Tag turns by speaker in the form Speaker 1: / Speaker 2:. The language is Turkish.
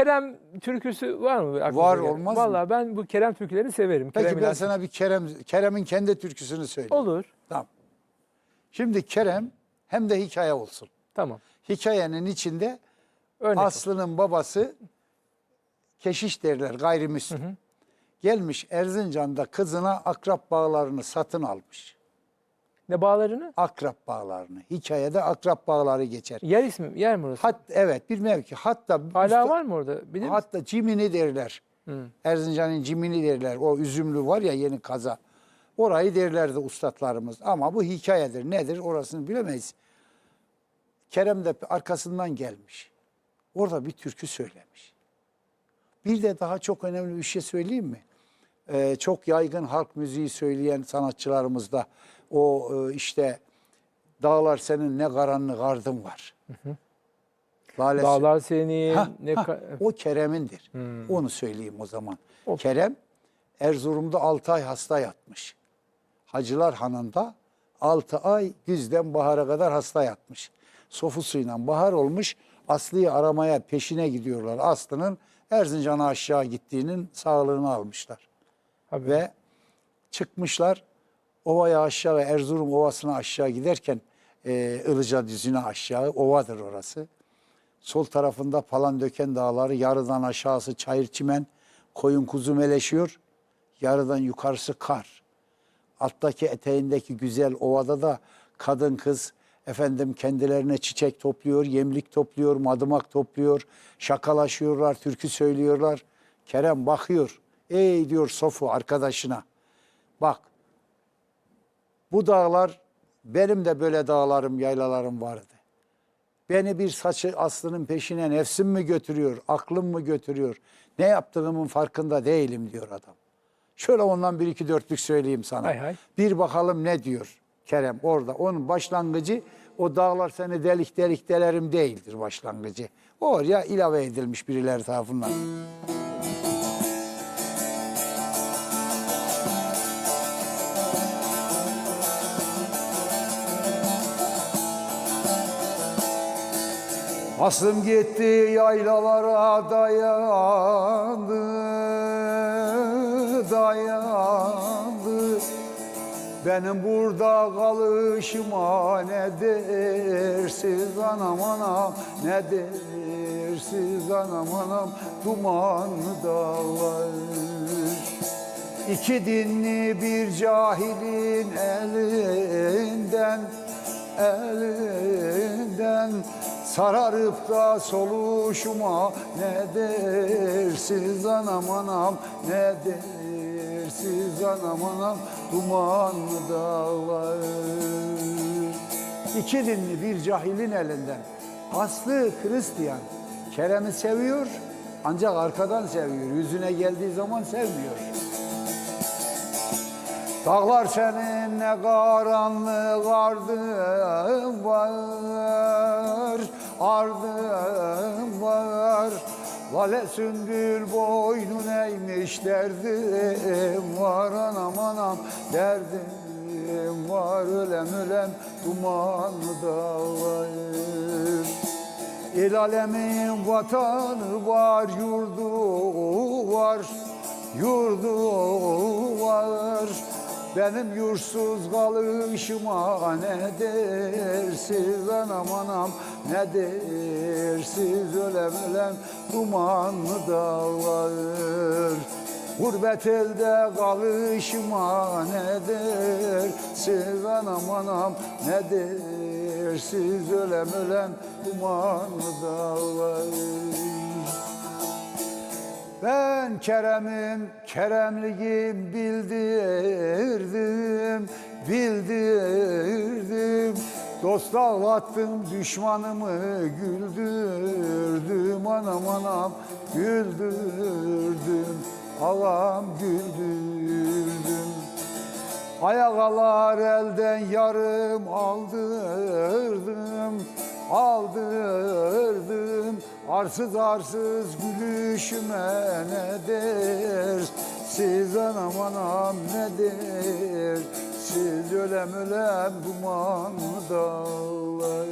Speaker 1: Kerem türküsü var mı? aklınıza
Speaker 2: Var,
Speaker 1: gelen?
Speaker 2: olmaz mı?
Speaker 1: Vallahi ben bu Kerem türkülerini severim.
Speaker 2: Peki
Speaker 1: Kerem
Speaker 2: ben
Speaker 1: İlhan-
Speaker 2: sana bir Kerem Kerem'in kendi türküsünü söyleyeyim.
Speaker 1: Olur.
Speaker 2: Tamam. Şimdi Kerem hem de hikaye olsun.
Speaker 1: Tamam.
Speaker 2: Hikayenin içinde
Speaker 1: Örnek. olsun.
Speaker 2: Aslı'nın babası keşiş derler gayrimüslim. Gelmiş Erzincan'da kızına akrap bağlarını satın almış.
Speaker 1: Ne bağlarını?
Speaker 2: Akrap bağlarını. Hikayede akrap bağları geçer.
Speaker 1: Yer ismi, yer mi orası?
Speaker 2: Hat evet bir mevki. Hatta
Speaker 1: Hala var mı orada? Bilir misin?
Speaker 2: Hatta cimini derler. Erzincan'ın cimini derler. O üzümlü var ya yeni kaza. Orayı derlerdi ustalarımız. Ama bu hikayedir. Nedir orasını bilemeyiz. Kerem de arkasından gelmiş. Orada bir türkü söylemiş. Bir de daha çok önemli bir şey söyleyeyim mi? Ee, çok yaygın halk müziği söyleyen sanatçılarımızda o e, işte dağlar senin ne karanlık ardın var. Lale
Speaker 1: Dağlar senin.
Speaker 2: Ha,
Speaker 1: ne
Speaker 2: ha, o Kerem'indir.
Speaker 1: Hmm.
Speaker 2: Onu söyleyeyim o zaman.
Speaker 1: Olur.
Speaker 2: Kerem Erzurum'da 6 ay hasta yatmış. Hacılar Hanı'nda 6 ay güzden bahara kadar hasta yatmış. Sofu suyla bahar olmuş. Aslı'yı aramaya peşine gidiyorlar. Aslı'nın Erzincan'a aşağı gittiğinin sağlığını almışlar.
Speaker 1: Abi,
Speaker 2: Ve çıkmışlar ovaya aşağı Erzurum Ovası'na aşağı giderken e, Ilıca düzüne aşağı ovadır orası. Sol tarafında Palandöken dağları yarıdan aşağısı çayır çimen koyun kuzu meleşiyor. Yarıdan yukarısı kar. Alttaki eteğindeki güzel ovada da kadın kız efendim kendilerine çiçek topluyor, yemlik topluyor, madımak topluyor, şakalaşıyorlar, türkü söylüyorlar. Kerem bakıyor. Ey diyor Sofu arkadaşına. Bak bu dağlar benim de böyle dağlarım, yaylalarım vardı. Beni bir saçı aslının peşine nefsim mi götürüyor, aklım mı götürüyor? Ne yaptığımın farkında değilim diyor adam. Şöyle ondan bir iki dörtlük söyleyeyim sana.
Speaker 1: Hay hay.
Speaker 2: Bir bakalım ne diyor Kerem orada. Onun başlangıcı o dağlar seni delik delik delerim değildir başlangıcı. Oraya ilave edilmiş birileri tarafından. Aslım gitti yaylalara dayandı, dayandı. Benim burada kalışıma ne dersiz anam anam ne dersiz anam anam dumanlı dağlar. İki dinli bir cahilin elinden elinden sararıp da soluşuma ne dersiz anam anam ne dersiz anam anam dumanlı dağlar İki dinli bir cahilin elinden Aslı Hristiyan. Kerem'i seviyor ancak arkadan seviyor. Yüzüne geldiği zaman sevmiyor. Dağlar senin ne karanlık ardın var, ardın var. Lale sümbül boynun eğmiş derdim var anam anam derdim var ölem ölem dumanlı dağlar. El alemin vatanı var, yurdu var, yurdu var. Benim yursuz kalışıma ne dersiz anam anam ne dersiz ölem ölem dumanlı dağlar. Gurbet elde kalışıma ne dersiz anam anam ne dersiz ölem ölem dumanlı dağlar. Ben Kerem'im, Keremliğim bildirdim, bildirdim. Dost ağlattım, düşmanımı güldürdüm, anam anam güldürdüm, ağam güldürdüm. Ayakalar elden yarım aldırdım, Arsız arsız gülüşüme ne der? Siz anam anam ne der? Siz ölem ölem dumanlı dağlar.